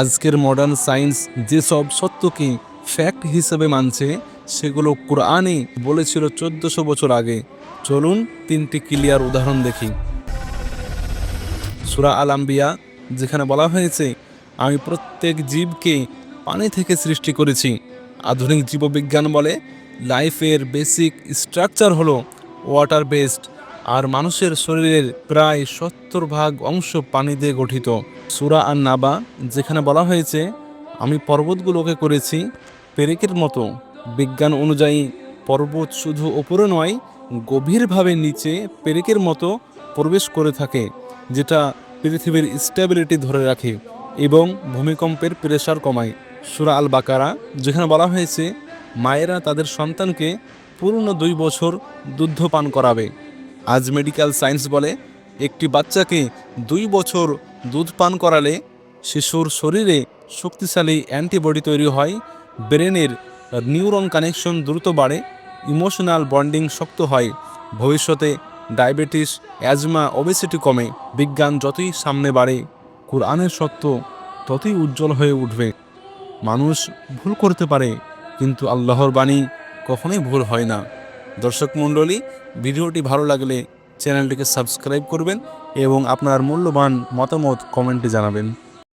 আজকের modern science যেসব সত্যকে ফ্যাক্ট হিসেবে মানছে, সেগুলো কোরআনে বলেছিল চোদ্দশো বছর আগে। চলুন তিনটি ক্লিয়ার উদাহরণ দেখি। সুরা আল যেখানে বলা হয়েছে, আমি প্রত্যেক জীবকে পানি থেকে সৃষ্টি করেছি। আধুনিক জীববিজ্ঞান বলে, লাইফের বেসিক স্ট্রাকচার হলো ওয়াটার বেসড আর মানুষের শরীরের প্রায় সত্তর ভাগ অংশ পানি দিয়ে গঠিত। সুরা আর নাবা যেখানে বলা হয়েছে, আমি পর্বতগুলোকে করেছি পেরেকের মতো। বিজ্ঞান অনুযায়ী পর্বত শুধু ওপরে নয়, গভীরভাবে নিচে পেরেকের মতো প্রবেশ করে থাকে, যেটা পৃথিবীর স্টেবিলিটি ধরে রাখে এবং ভূমিকম্পের প্রেশার কমায়। সুরা আল বাকারা যেখানে বলা হয়েছে, মায়েরা তাদের সন্তানকে পূর্ণ দুই বছর দুগ্ধ পান করাবে। আজ মেডিকেল সায়েন্স বলে, একটি বাচ্চাকে দুই বছর দুধ পান করালে শিশুর শরীরে শক্তিশালী অ্যান্টিবডি তৈরি হয়, ব্রেনের নিউরন কানেকশন দ্রুত বাড়ে, ইমোশনাল বন্ডিং শক্ত হয়, ভবিষ্যতে ডায়াবেটিস, অ্যাজমা, ওবেসিটি কমে, বিজ্ঞান যতই সামনে বাড়ে, কোরআনের সত্য ততই উজ্জ্বল হয়ে উঠবে। মানুষ ভুল করতে পারে, কিন্তু আল্লাহর বাণী কখনোই ভুল হয় না। দর্শক মণ্ডলী, ভিডিওটি ভালো লাগলে চ্যানেলটিকে সাবস্ক্রাইব করবেন এবং আপনার মূল্যবান মতামত কমেন্টে জানাবেন।